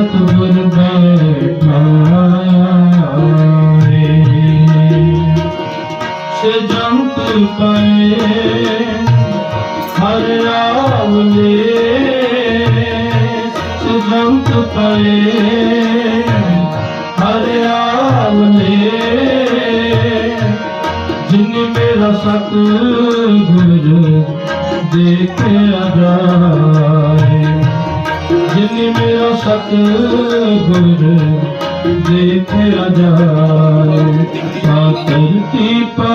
ਕਬਰ ਬੈਠਾਇਆ ਰੇ ਸਜੰਤ ਪਏ ਹਰ ਰਾਵਲੇ ਸਜੰਤ ਪਏ ਹਰ ਰਾਵਲੇ ਜਿਨ ਮੇਰਾ ਸਤ ਗੁਰ ਦੇਖਿਆ ਜਾ ਜਿਨ ਮੇਰਾ ਸਤ ਗੁਰ ਦੇਖਿਆ ਜਾਏ ਸਾਤਰਤੀ ਪਈ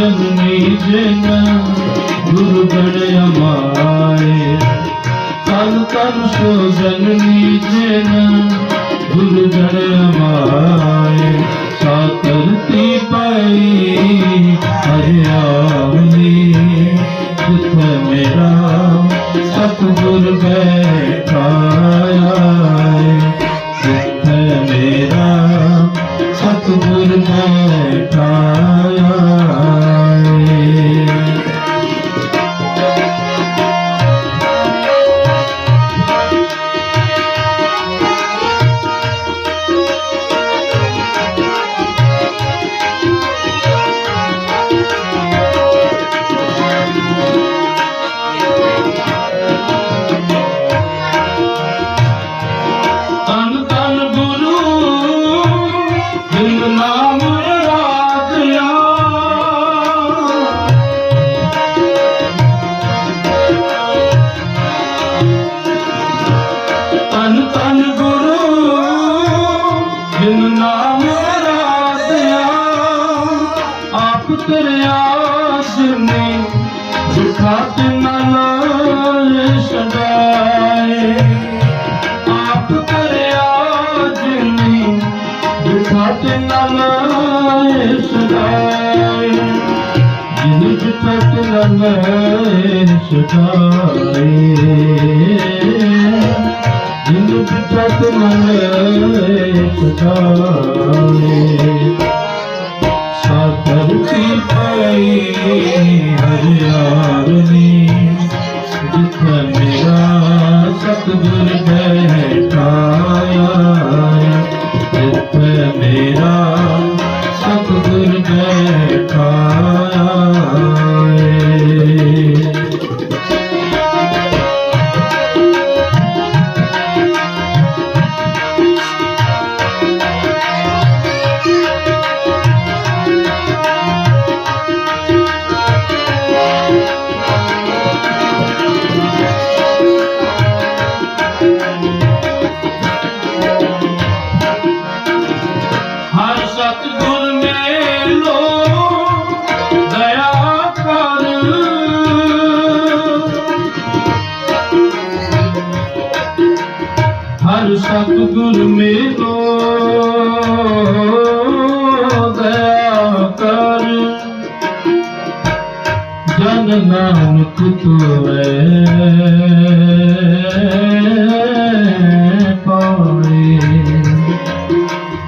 ਸੋ ਜਨ, ਗੁਰੂ ਜਨ ਅਮਾਏ। ਤਨ ਤਨ ਸੋ ਜਨਨੀ ਜਿਨ, ਗੁਰੂ ਜਨ ਅਮਾਏ। ਸਾਤਰਤੀ ਪਈ ਦੁਖਾਤ ਨਲ ਸਦਾਏ ਜਿਨ ਦੁਖਾਤ ਨਲ ਸਦਾਏ ਜਿਨ ਹਰ ਸਤਿਗੁਰ ਮੇਲੋ ਦਇਆ ਕਰ। ਜਨ ਨਾਨਕ ਤੁਏ ਪਾਏ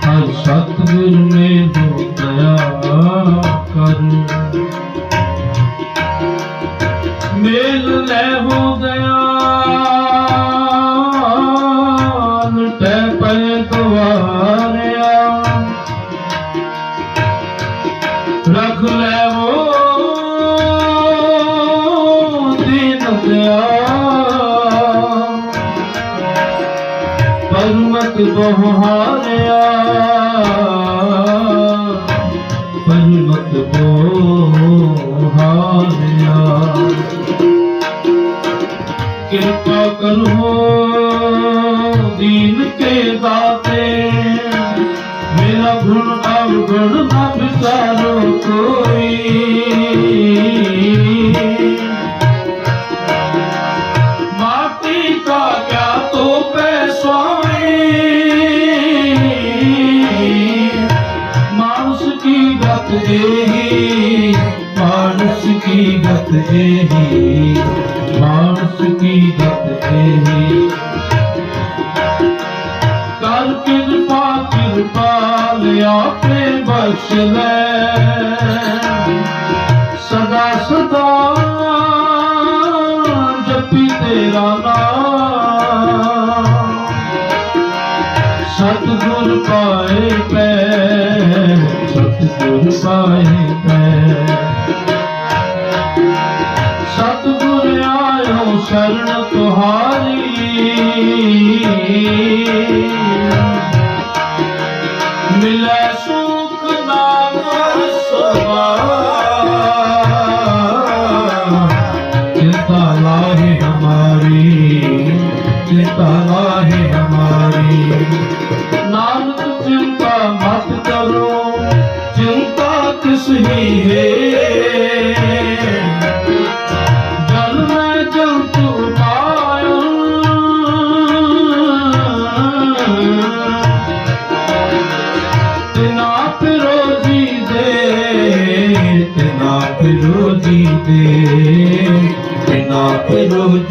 ਹਰ ਸਤਿਗੁਰ ਨੇ ਦਇਆ ਕਰ। ਪਰਮਤ ਪਰਮਤ ਬਹਾਰਿਆ। ਕਿਰਪਾ ਕਰੋ ਦੀਨ ਕੇ ਦਾਤੇ। ਮੇਰਾ ਗੁਣ ਅਵਗੁਣ ਨਾ ਵਿਚਾਰੋ गत यही मानस की गत यही मानस की गत यही कर कृपा कृपाल आपने बख्श ले चिंता लाहे हमारी नानक चिंता मत करो चिंता किस ही है जल में जल तू पायो तिना फिरोजी दे तिना फिरोजी दे तिना फिरोजी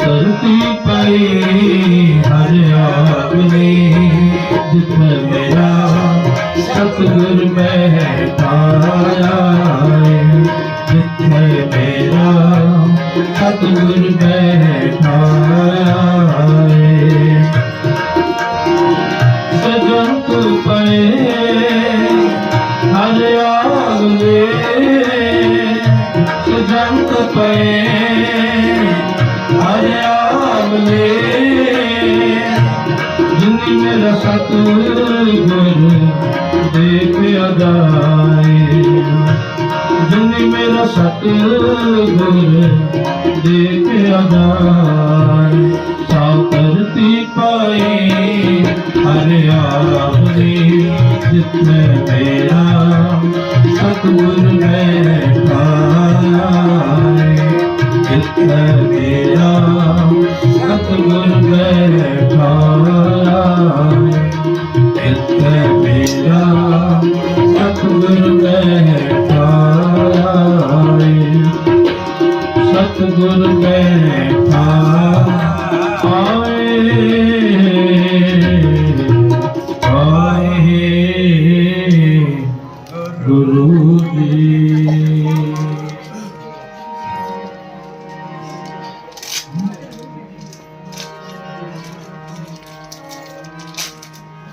ਧਰਤੀ ਪਈ ਹਰੇ ਨਹੀਂ ਮੇਰਾ ਸਤਿਗੁਰ ਦੇ ਕੇ ਆਦਾਰ ਸਾਉ ਕਰਤੀ ਪਾਈ ਹਰਿਆਵ ਨੇ ਜਿਤਨੇ ਮੇਰਾ ਸਤਿਗੁਰ ਮੈਂ ਪਾਇਆ। ਜਿਤਨੇ